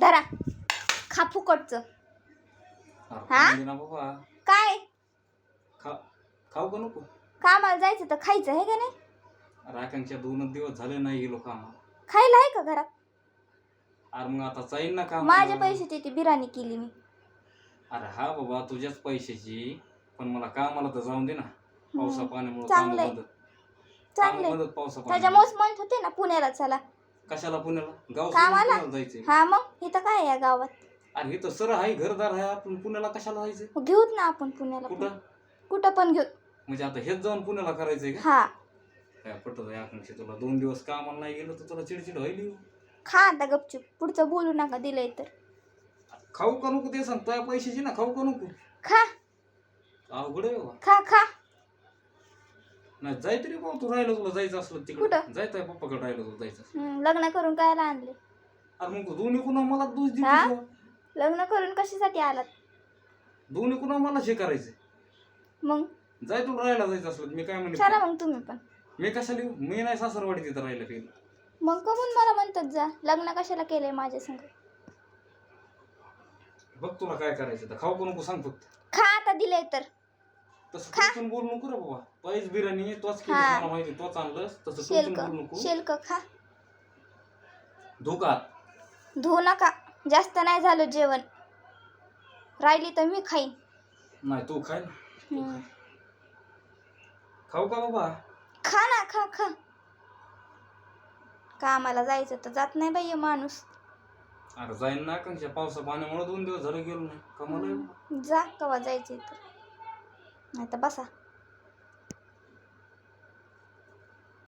धरा. खा फुकटचं. हा? बाबा काय? खा खाऊ का नको? कामाला जायचं तर खायचं आहे का नाही? आकांक्षा दोनच दिवस झाले नाही गेलो कामाला. खायला आहे का घरात? अरे मग आता जाईन ना काम माझ्या पैशाची ती बिर्याणी केली मी. अरे हा बाबा तुझ्याच पैशाची. पण मला कामाला तर जाऊन दे ना. पावसा पाण्यामुळे चांगलंय. चांगले मदत. पावसा पाण्यामुळे त्याच्यामुळेच म्हणत होते ना पुण्याला चला. कशाला पुण्याला? गाव सोडून कामाला? पुण्याला जायचंय. हा मग? इथं काय आहे या गावात? अरे इथं सर आहे घरदार आहे. आपण पुण्याला कशाला जायचंय? मग घेऊत ना आपण पुण्याला पण. कुठं? कुठं पण घेऊ म्हणजे आता हेच जाऊन पुण्याला करायचंय का? हा. काय पटत आहे आकांक्षा तुला दोन दिवस कामाला नाही गेलं तर तुला चिडचिड व्हायली हो. खा आता गपचूप. पुढचं बोलू नका दिलंय तर. खाऊ का नको ते सांग? तुझ्या पैशाची ना खाऊ का नको? खा. अवघड आहे बाबा. खा खा. नाही जाय तरी बाबा तू राहिलं तुला जायचं असलं तिकडे. कुठं? जायचं आहे पप्पाकडे राहिलं तुला जायचं असलं. हम्म, लग्न करून काय आणले? अरे मग दोन्ही कुणा मला दोष हा? देतो लग्न करून कशासाठी आलात? दोन्ही कुणा मला हे करायचंय. मग? जाय तुला राहायला जायचं असलं मी काय म्हणत चला मग तुम्ही पण. मी कशाला येऊ? मी नाही सासरवाडी तिथं राहिलं काही. मग कमून मला म्हणतात जा? लग्न कशाला केलंय माझ्या संग? बघ तुला काय करायचं तर खाऊ का नको सांग फक्त. खा आता दिलंय तर. तसं खा. टोचून बोलू नको रे बाबा. बिर्याणी तोच केली हा. मला माहिती तोच आणलंस तसं टोचून शेलक. बोलू नको. शेलक खा. धुवू नका. जास्त नाही झालं जेवण. राहिली तर मी खाईन. नाही तू खाय ना. तू हम्म. खाय. खाऊ का बाबा? खा ना खा खा. कामाला जायचं तर जात नाही बाई हे माणूस. अरे जाईन ना कंच्या पावसा पाण्यामुळे दोन दिवस झाले गेलो नाही. कमाल आहे. जा कवा जायचं तर. नाही तर बसा.